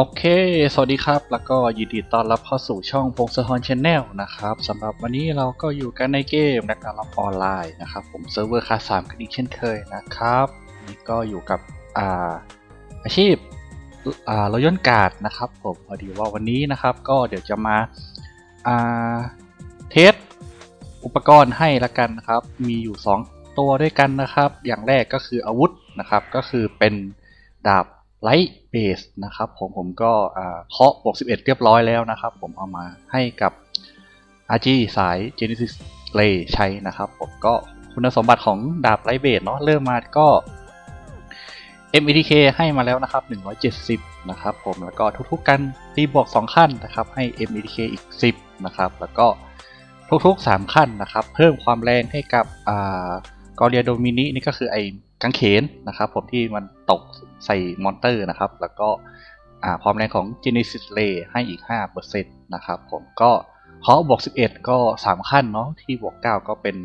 โอเค สวัสดีครับ แล้วก็ยินดีต้อนรับเข้าสู่ช่องพงศธรชแนลนะครับสำหรับวันนี้เราก็อยู่กันในเกมนักการรับออนไลน์นะครับ ผมเซิร์ฟเวอร์คาสามกันอีกเช่นเคยนะครับนี่ก็อยู่กับอ่าอาชีพอ่ารถยนต์การ์ดนะครับผมพอดีว่าวันนี้นะครับ ก็เดี๋ยวจะมาอ่าเทสอุปกรณ์ให้ละกันนะครับ มีอยู่ 2 ตัวด้วยกันนะครับ อย่างแรกก็คืออาวุธนะครับ ก็คือเป็นดาบ ไลท์เบสนะครับผมผมก็เคาะบวก11 เรียบร้อยแล้วนะครับ ผมเอามาให้กับ RG สาย Genesis Ray ใช้นะครับผมก็คุณสมบัติของดาบไลท์เบสเนาะเริ่มมาก็ MEDK ให้มาแล้วนะครับ 170 นะครับผมแล้วก็ทุกๆกันตีบวก 2 ขั้นนะครับ ให้ MEDK อีก 10 นะครับ แล้วก็ทุกๆ 3 ขั้นนะครับ เพิ่มความแรงให้กับอ่ากอเรียโดมินินี่ก็คือไอ กังเขนนะครับผมที่มันตกใส่มอนเตอร์นะครับ แล้วก็ความแรงของ Genesis Ray ให้อีก 5%นะครับผมก็เคาะบวก 11 ก็ 3 ขั้นเนาะที่บวก 9 ก็เป็น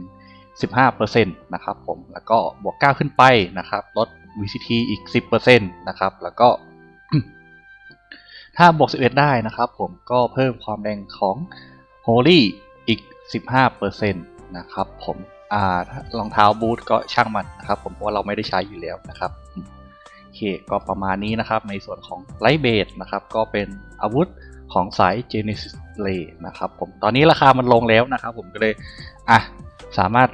15%นะครับผมแล้วก็บวก 9 ขึ้นไปนะครับลด VCT อีก 10%นะครับแล้วก็ ถ้าบวก 11 ได้นะครับผมก็เพิ่มความแรงของ Holy อีก 15%นะครับผมรองเท้าบูทก็ช่างมันนะครับ ผมเพราะว่าเราไม่ได้ใช้อยู่แล้วนะครับโอเคก็ประมาณนี้นะครับ ในส่วนของไลท์เบดนะครับ ก็เป็นอาวุธของสาย Genesis Ray นะครับ ผมตอนนี้ราคามันลงแล้วนะครับ ผมก็เลยอะสามารถ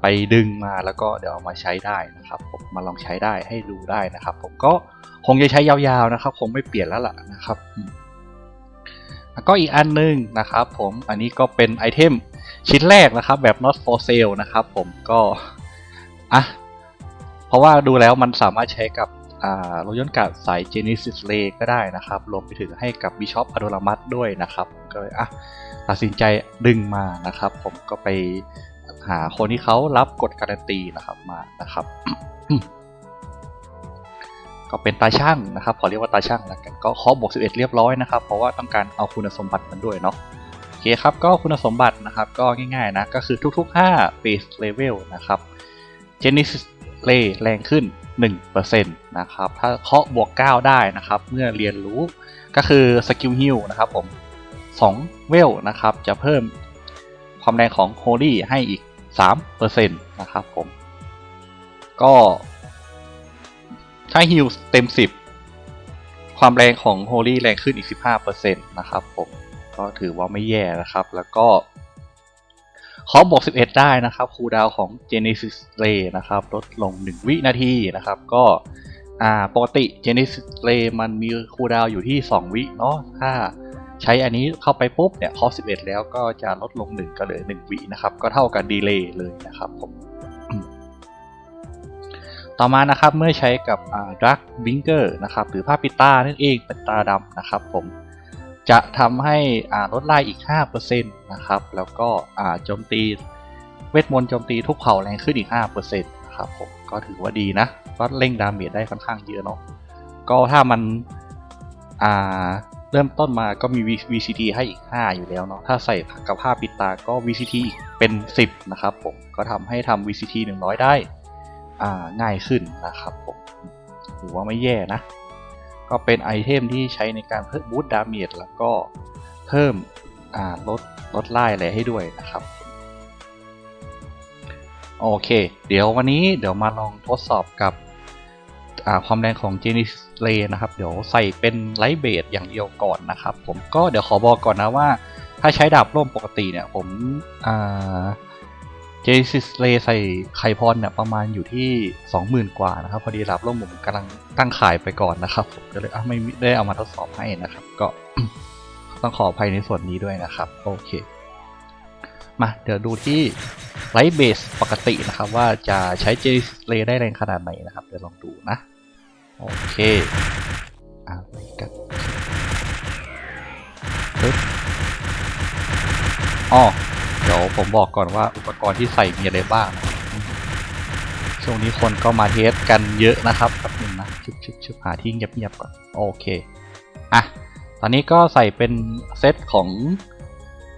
ไปดึงมาแล้วก็เดี๋ยวเอามาใช้ได้นะครับผมมาลองใช้ได้ให้ดูได้นะครับ ผมก็คงจะใช้ยาวๆนะครับ คงไม่เปลี่ยนแล้วล่ะนะครับก็อีกอันหนึงนะครับ ผมอันนี้ก็เป็นไอเทม ชิ้นแรกนะครับแบบ not for sale นะครับ ผมก็อะเพราะว่าดูแล้วมันสามารถใช้กับรถยนต์กาดสาย Genesis Ray ก็ได้นะครับรวมไปถึงให้กับ Bishop a d o r a m a t ด้วยนะครับ ก็เลยอะตัดสินใจดึงมานะครับ ผมก็ไปหาคนที่เขารับกดการันตีนะครับมานะครับ ก็เป็นตาช่างนะครับ ขอเรียกว่าตาช่างแล้วกันก็เคาะบวก11 เรียบร้อยนะครับ เพราะว่าต้องการเอาคุณสมบัติมันด้วยเนาะ อเคครับก็คุณสมบัตินะครับก็ง่ายๆนะก็คือทุก ๆ 5 base level นะครับ Genesis Ray แรงขึ้น 1%นะครับถ้าเคาะบวก 9 ได้นะครับ เมื่อเรียนรู้ก็คือสกิลฮิลนะครับผม2เวลนะครับจะเพิ่มความแรงของ Holy ให้อีก 3%นะครับผม ก็ถ้าฮิลเต็ม 10 ความแรงของ Holy แรงขึ้นอีก 15%นะครับผม ก็ถือว่าไม่แย่นะครับ แล้วก็ขอบวก 11 ได้นะครับคูดาวของ Genesis Ray นะครับ ลดลง 1 วินาทีนะครับ ก็ปกติ Genesis Ray มันมีคูดาวอยู่ที่ 2 วิเนาะถ้าใช้อันนี้เข้าไปปุ๊บเนี่ยคอ11 แล้วก็จะลดลง 1 ก็เหลือ 1 วินะครับ ก็เท่ากับดีเลย์เลยนะครับผมต่อมานะครับเมื่อใช้กับอ่า Dark Blinker นะครับหรือผ้าปิดตานั่นเองเป็นตาดำนะครับผม จะทำให้ลดไล่อีก 5%นะครับ แล้วก็โจมตีเวทมนต์โจมตีทุกเผ่าแรงขึ้นอีก 5%นะครับผมก็ถือว่าดีนะ ก็เร่งดาเมจได้ค่อนข้างเยอะเนาะก็ถ้ามันเริ่มต้นมาก็มี VCT ให้อีก 5 อยู่แล้วเนาะถ้าใส่กับผ้าปิดตาก็ VCT อีกเป็น 10 นะครับผมก็ทำให้ทำ VCT 100 ได้อ่าง่ายขึ้นนะครับผมถือว่าไม่แย่นะ ก็เป็นไอเทมที่ใช้ในการเพิ่มบูตดาเมจแล้วก็เพิ่มลดลดไล่อะไรให้ด้วยนะครับ โอเค เดี๋ยววันนี้เดี๋ยวมาลองทดสอบกับความแรงของ Genesis Ray นะครับ เดี๋ยวใส่เป็นไลท์เบสอย่างเดียวก่อนนะครับ ผมก็เดี๋ยวขอบอกก่อนนะว่า ถ้าใช้ดาบร่มปกติเนี่ยผมอ่า Genesis Ray ใส่ไคพรเนี่ยประมาณอยู่ที่ 20,000 กว่านะครับ พอดีดาบร่มผมกำลังตั้งขายไปก่อนนะครับ ผมก็เลยไม่ได้เอามาทดสอบให้นะครับ ก็ต้องขออภัยในส่วนนี้ด้วยนะครับ โอเค มาเดี๋ยวดูที่ไลท์เบสปกตินะครับ ว่าจะใช้ Genesis Ray ได้แรงขนาดไหนนะครับ เดี๋ยวลองดูนะ โอเคอะไปกันปึ๊บอ๋อ ดี๋ยวผมบอกก่อนว่าอุปกรณ์ที่ใส่มีอะไรบ้าง ช่วงนี้คนก็มาเทสกันเยอะนะครับแป๊บนึงนะชึบชึบชึบหาที่เงียบๆก่อนโอเคอะตอนนี้ก็ใส่เป็นเซตของ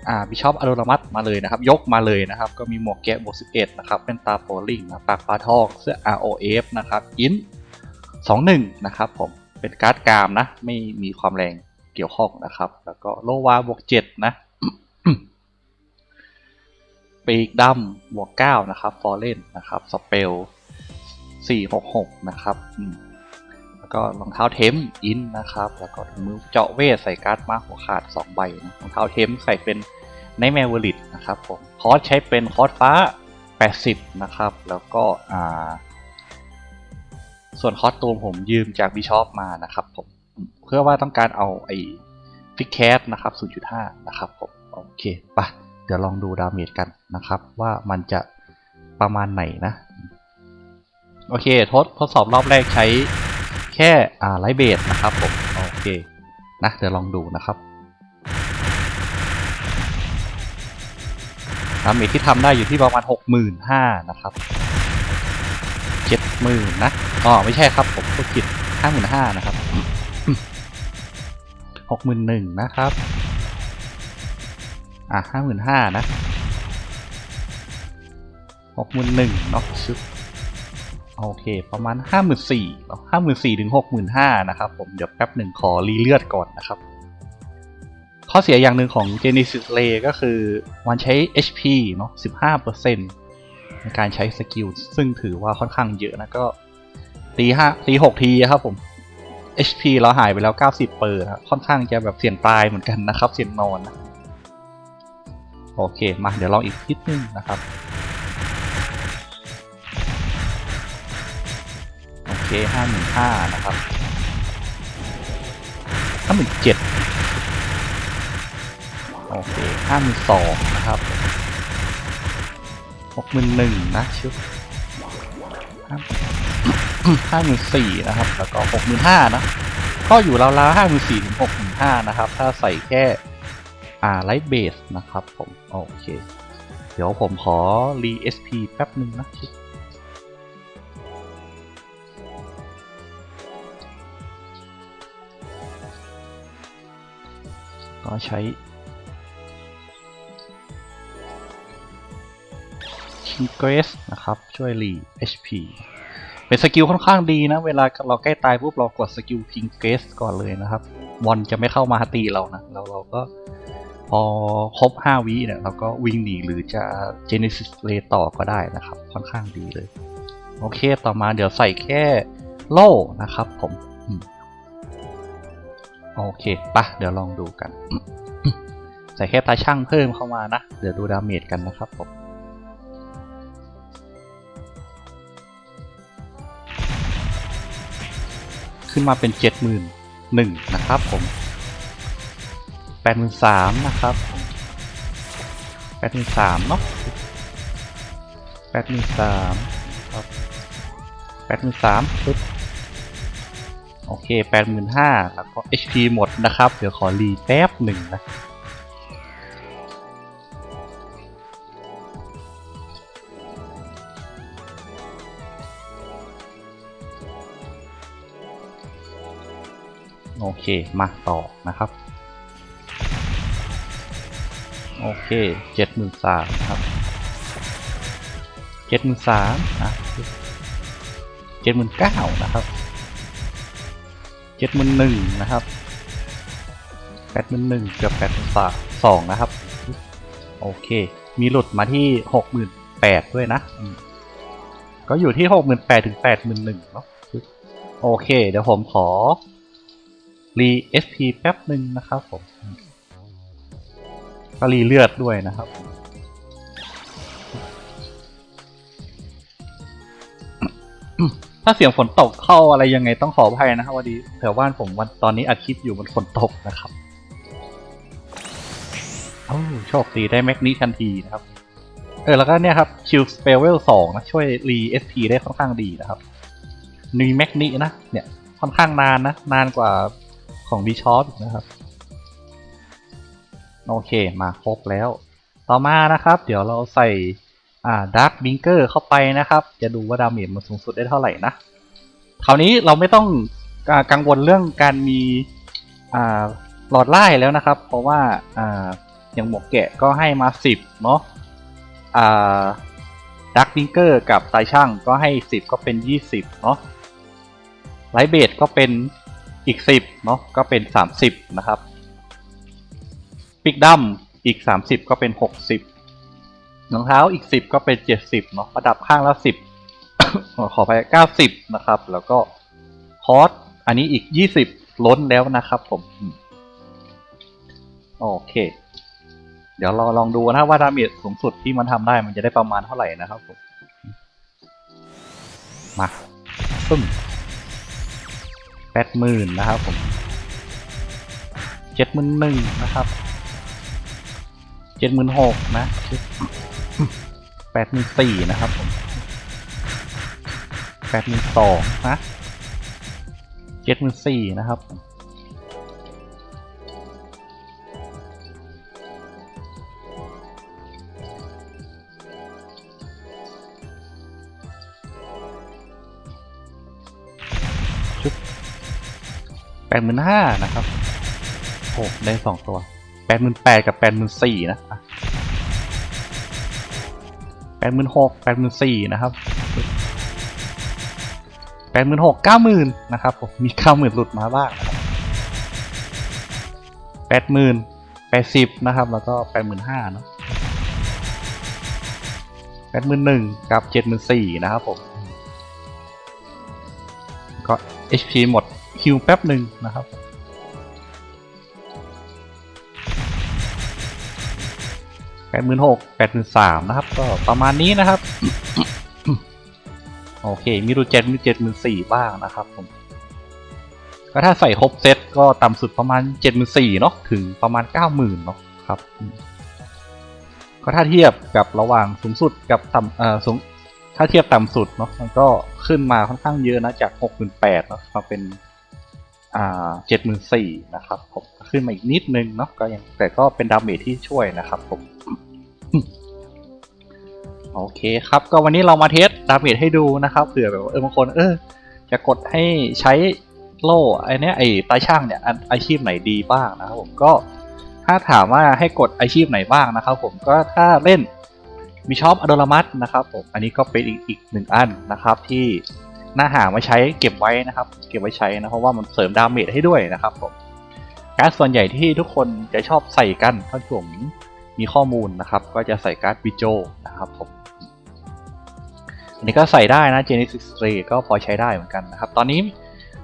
อ่าบิชอปอโรรามัตมาเลยนะครับ ยกมาเลยนะครับ ก็มีหมวกแกะบวก11 นะครับ เป็นตาโฟลิงนะปากปลาทองเสื้อ ROF นะครับอิน21 นะครับผมเป็นการ์ดกามนะ ไม่มีความแรงเกี่ยวข้องนะครับ แล้วก็โลวาบวกเจ็ดนะ ปีกดำบวกเก้านะครับฟอร์เรนนะครับสเปลสี่หกหกนะครับแล้วก็รองเท้าเทมอินนะครับ แล้วก็ถุงมือเจาะเวทใส่การ์ดมาหัวขาด 2 ใบนะรองเท้าเทมใส่เป็นไนแมวลิตนะครับผมคอร์สใช้เป็นคอร์สฟ้า 80 นะครับ แล้วก็อ่าส่วนคอสตูมผมยืมจากบิชอปมานะครับผมเพื่อว่าต้องการเอาไอ้ฟิกแคสนะครับ 0.5 นะครับผม โอเคปะ ดี๋ยวลองดูดาเมจกันนะครับ ว่ามันจะประมาณไหนนะ โอเคทดทดสอบรอบแรกใช้แค่อ่าไลท์เบสนะครับผม โอเค นะเดี๋ยวลองดูนะครับดาเมจที่ทำได้อยู่ที่ประมาณ 65,000นะครับเจ็ดหมื่นนะอ๋อไม่ใช่ครับผมก็ผิดห้าหมื่นห้านะครับหกหมื่นหนึ่งนะครับ อะห้าหมื่นห้านะหกหมื่นหนึ่งเนาะชึบโอเค ประมาณห้าหมื่นสี่ห้าหมื่นสี่ถึงหกหมื่นห้านะครับ ผมเดี๋ยวแป๊บหนึ่งขอรีเลือดก่อนนะครับ ข้อเสียอย่างหนึ่งของ Genesis Ray ก็คือมันใช้ HP เนาะ15%ในการใช้สกิลซึ่งถือว่าค่อนข้างเยอะนะก็ตีห้าตีหกทีครับผม HP เราหายไปแล้ว 90 เปอร์นะค่อนข้างจะแบบเสี่ยงตายเหมือนกันนะครับ เสี่ยงนอนนะ โอเค มาเดี๋ยวลองอีกนิดนึงนะครับ โอเคห้าหมื่นห้านะครับห้าหมื่นเจ็ดโอเคห้าหมื่นสองนะครับหกหมื่นหนึ่งนะชุบห้าหมื่นสี่นะครับ แล้วก็หกหมื่นห้านะ ก็อยู่ราวๆห้าหมื่นสี่ถึงหกหมื่นห้านะครับ ถ้าใส่แค่ อ่าไลท์เบสนะครับผม โอเค เดี๋ยวผมขอรี SP แป๊บหนึ่งนะชิก็ใช้ King Grace นะครับ ช่วยรี HP เป็นสกิลค่อนข้างดีนะ เวลาเราใกล้ตายปุ๊บเรากดสกิล King Grace ก่อนเลยนะครับวอนจะไม่เข้ามาตีเรานะเราเราก็ พอครบ 5 วิเนี่ยเราก็วิ่งหนีหรือจะ Genesis Ray ต่อก็ได้นะครับ ค่อนข้างดีเลย โอเคต่อมาเดี๋ยวใส่แค่โล่นะครับผมโอเคปะเดี๋ยวลองดูกัน ใส่แค่ตาช่างเพิ่มเข้ามานะ เดี๋ยวดูดาเมจกันนะครับผมขึ้นมาเป็นเจ็ดหมื่นหนึ่งนะครับผม แปดหมื่นสามนะครับแปดหมื่นสามเนาะแปดหมื่นสามครับแปดหมื่นสามปึ๊บโอเคแปดหมื่นห้าแล้วก็ HP หมดนะครับ เดี๋ยวขอรีแป๊บหนึ่งนะโอเค มาต่อนะครับ โอเคเจ็ดหมื่นสามครับเจ็ดหมื่นสามนะเจ็ดหมื่นเก้านะครับเจ็ดหมื่นหนึ่งนะครับแปดหมื่นหนึ่งเกือบแปดหมื่นสามสองนะครับ โอเค มีหลุดมาที่หกหมื่นแปดด้วยนะ ก็อยู่ที่หกหมื่นแปดถึงแปดหมื่นหนึ่งเนาะโอเค เดี๋ยวผมขอรี SP แป๊บหนึ่งนะครับผม ก็รีเลือดด้วยนะครับ ถ้าเสียงฝนตกเข้าอะไรยังไงต้องขออภัยนะครับวันนี้แถวบ้านผมวันตอนนี้อัดคลิปอยู่มันฝนตกนะครับโอ้โชคดีได้แม็กนี้ทันทีนะครับ เออแล้วก็เนี่ยครับคิวสเปเวลสองนะช่วยรี SP ได้ค่อนข้างดีนะครับมีแม็กนี้นะ เนี่ยค่อนข้างนานนะ นานกว่าของบีชอปนะครับ โอเคมาครบแล้ว ต่อมานะครับ เดี๋ยวเราใส่อ่าดาร์ b บิงเกอร์เข้าไปนะครับ จะดูว่าดาเมจมันสูงสุดได้เท่าไหร่นะคราวนี้เราไม่ต้องกังวลเรื่องการมีอ่าหลอดไล่แล้วนะครับ เพราะว่าอ่าอย่างหมวกแกะก็ให้มา 10 เนาะอ่าดักบิงเกอร์กับสายช่างก็ให้ 10 ก็เป็น 20 เนาะไลเบดก็เป็นอีกสิบเนาะก็เป็นสามสิบนะครับ ปิกดัมอีกสามสิบก็เป็นหกสิบรองเท้าอีกสิบก็เป็นเจ็ดสิบเนาะประดับข้างละสิบขอไปเก้าสิบนะครับ แล้วก็คอสอันนี้อีกยี่สิบล้นแล้วนะครับผมอืมโอเค เดี๋ยวเราลองดูนะว่าดาเมจสูงสุดที่มันทำได้มันจะได้ประมาณเท่าไหร่นะครับผมมาปึ้มแปดหมื่นนะครับผมเจ็ดหมื่นหนึ่งนะครับ เจ็ดหมื่นหกนะแปดหมื่นสี่นะครับผมแปดหมื่นสองนะเจ็ดหมื่นสี่นะครับแปดหมื่นห้านะครับโอ้ได้สองตัว ปดหมื่นแปดกับแปดหมื่นสี่นะแปดหมื่นหกแปดหมื่นสี่นะครับแปดหมื่นหกเก้าหมื่นนะครับผมมีเก้าหมื่นหลุดมาบ้างแปดหมื่นแปดสิบนะครับ แล้วก็แปดหมื่นห้าเนาะแปดหมื่นหนึ่งกับเจ็ดหมื่นสี่นะครับผมก็ HP หมดฮิวแป๊บหนึ่งนะครับ แปดหมื่นหกแปดหมื่นสามนะครับ ก็ประมาณนี้นะครับ โอเค มีรูเจ็ดมีเจ็ดหมื่นสี่บ้างนะครับผม ก็ถ้าใส่ครบเซตก็ต่ำสุดประมาณเจ็ดหมื่นสี่เนาะ ถึงประมาณเก้าหมื่นเนาะครับอืมก็ถ้าเทียบกับระหว่างสูงสุดกับต่ำเอ่อสูงถ้าเทียบต่ำสุดเนาะ มันก็ขึ้นมาค่อนข้างเยอะนะจากหกหมื่นแปดเนาะมาเป็นอ่า เจ็ดหมื่นสี่นะครับผมขึ้นมาอีกนิดนึงเนาะก็ยังแต่ก็เป็นดาเมจที่ช่วยนะครับผมโอเคครับก็วันนี้เรามาเทสดาเมจให้ดูนะครับเผื่อแบบว่าเออบางคนเออจะกดให้ใช้โล่ไอเนี้ยไอตาช่างเนี่ยอันอาชีพไหนดีบ้างนะครับผมก็ถ้าถามว่าให้กดอาชีพไหนบ้างนะครับ ผมก็ถ้าเล่นมีช็อปอโดรามัสนะครับผมอันนี้ก็เป็นอีกอีกหนึ่งอันนะครับที่ หน้าหามาใช้เก็บไว้นะครับ เก็บไว้ใช้นะเพราะว่ามันเสริมดาเมจให้ด้วยนะครับผมการ์ดส่วนใหญ่ที่ทุกคนจะชอบใส่กันถ้าผมมีข้อมูลนะครับ ก็จะใส่การ์ดวิโจนะครับผมอันนี้ก็ใส่ได้นะ Genesis Ray ก็พอใช้ได้เหมือนกันนะครับ ตอนนี้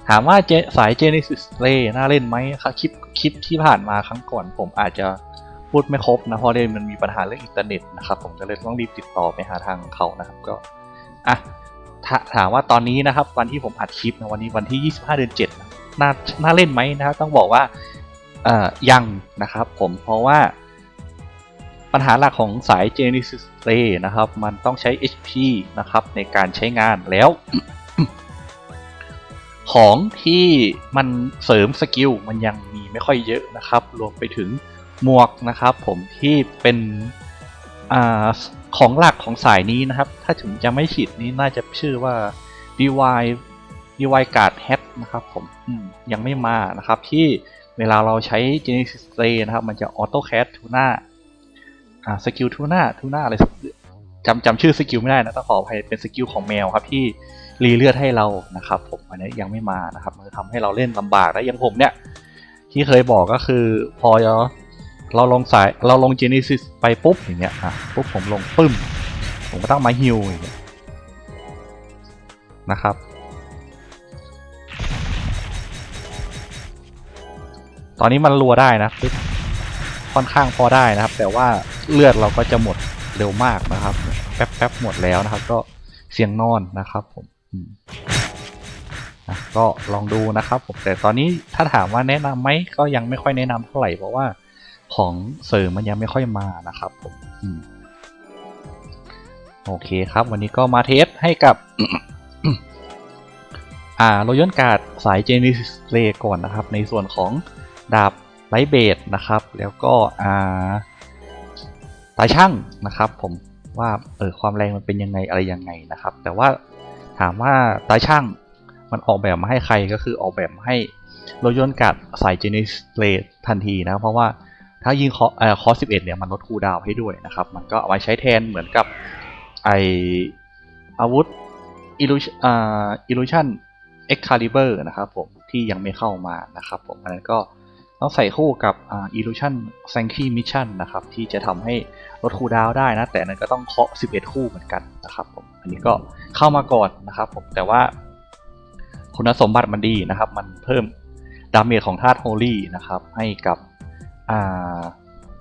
ถามว่าสาย Genesis Ray น่าเล่นไหมครับคลิปคลิปที่ผ่านมาครั้งก่อน ผมอาจจะพูดไม่ครบนะเพราะเล่นมันมีปัญหาเรื่องอินเทอร์เน็ตนะครับผมก็เลยต้องรีบติดต่อไปหาทางเขานะครับก็อะ ถามว่าตอนนี้นะครับวันที่ผมอัดคลิปนะวันนี้วันที่ 25 เดือน7น่าน่าเล่นไหมนะครับต้องบอกว่าเอ่อยังนะครับผมเพราะว่าปัญหาหลักของสาย Genesis Ray นะครับ มันต้องใช้ HP นะครับในการใช้งานแล้ว ของที่มันเสริมสกิลมันยังมีไม่ค่อยเยอะนะครับ รวมไปถึงหมวกนะครับผมที่เป็นอา ของหลักของสายนี้นะครับ ถ้าถึงจะไม่ผิดนี้น่าจะชื่อว่า DY DY Guard Hat นะครับผมมยังไม่มานะครับ ที่เวลาเราใช้ Genesis Ray นะครับ มันจะ Auto Cast Tuna อ่าสกิล Tuna Tuna อะไรจำจำชื่อสกิลไม่ได้นะต้องขออภัยเป็นสกิลของแมวครับที่รีเลือดให้เรานะครับ ผมอันนี้ยังไม่มานะครับ มันจะทำให้เราเล่นลำบากและยังผมเนี่ยที่เคยบอกก็คือพอ เราลงสายเราลง Genesis ไปปุ๊บอย่างเงี้ยอะปุ๊บผมลงปึ้ม ผมก็ต้องมาฮิวอย่างเงี้ยนะครับ ตอนนี้มันรัวได้นะปึ๊บค่อนข้างพอได้นะครับ แต่ว่าเลือดเราก็จะหมดเร็วมากนะครับ แป๊บแป๊บหมดแล้วนะครับ ก็เสียงนอนนะครับผมก็ลองดูนะครับผมแต่ตอนนี้ถ้าถามว่าแนะนำไหมก็ยังไม่ค่อยแนะนำเท่าไหร่เพราะว่า ของเสริมมันยังไม่ค่อยมานะครับผมโอเคครับ วันนี้ก็มาเทสให้กับอ่าโรยอนการ์ดสายเจนิสเลก่อนนะครับ ในส่วนของดาบไลเบดนะครับ แล้วก็อ่าตาช่างนะครับ ผมว่าเออความแรงมันเป็นยังไงอะไรยังไงนะครับ แต่ว่าถามว่าตาช่างมันออกแบบมาให้ใครก็คือออกแบบให้โรยนการ์ดสายเจนิสเลทันทีนะ เพราะว่า ถ้ายิงคอเอ่อคอสิบเอ็ดเนี่ยมันลดคูดาวให้ด้วยนะครับ มันก็เอาไว้ใช้แทนเหมือนกับไออาวุธ illusion อ่า illusion excalibur นะครับผมที่ยังไม่เข้ามานะครับผมอันนั้นก็ต้องใส่คู่กับอ่า illusion sanctuary mission นะครับที่จะทำให้ลดคูดาวได้นะ แต่อันนั้นก็ต้องเคาะ 11 คู่เหมือนกันนะครับผมอันนี้ก็เข้ามาก่อนนะครับผมแต่ว่าคุณสมบัติมันดีนะครับ มันเพิ่มดาเมจของธาตุโฮลี่นะครับให้กับ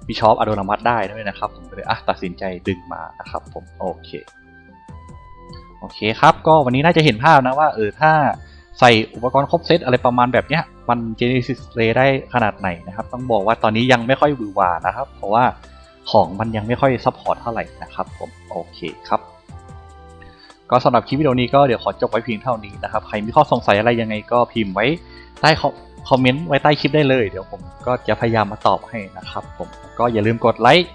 บิชอปอโดนามัสได้ด้วยนะครับ ผมเลยอะตัดสินใจดึงมานะครับผมโอเคโอเคครับ ก็วันนี้น่าจะเห็นภาพนะว่าเออถ้าใส่อุปกรณ์ครบเซตอะไรประมาณแบบเนี้ยมัน Genesis Ray ได้ขนาดไหนนะครับ ต้องบอกว่าตอนนี้ยังไม่ค่อยวือวานะครับ เพราะว่าของมันยังไม่ค่อยซัพพอร์ตเท่าไหร่นะครับผมโอเคครับ ก็สำหรับคลิปวิดีโอนี้ก็เดี๋ยวขอจบไว้เพียงเท่านี้นะครับ ใครมีข้อสงสัยอะไรยังไงก็พิมพ์ไว้ใต้ คอมเมนต์ไว้ใต้คลิปได้เลย เดี๋ยวผมก็จะพยายามมาตอบให้นะครับ ผมก็อย่าลืมกดไลค์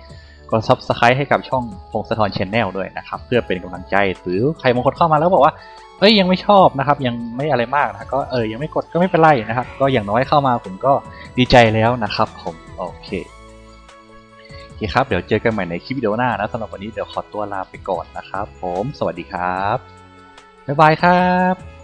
กด subscribe ให้กับช่องพงศธรชแนลด้วยนะครับ เพื่อเป็นกำลังใจหรือใครบางคนเข้ามาแล้วบอกว่าเอ้ยยังไม่ชอบนะครับ ยังไม่อะไรมากนะก็เออยังไม่กดก็ไม่เป็นไรนะครับ ก็อย่างน้อยเข้ามาผมก็ดีใจแล้วนะครับ ผมโอเคโอเคครับเดี๋ยวเจอกันใหม่ในคลิปวิดีโอหน้านะสำหรับวันนี้เดี๋ยวขอตัวลาไปก่อนนะครับ ผมสวัสดีครับบ๊ายบายครับ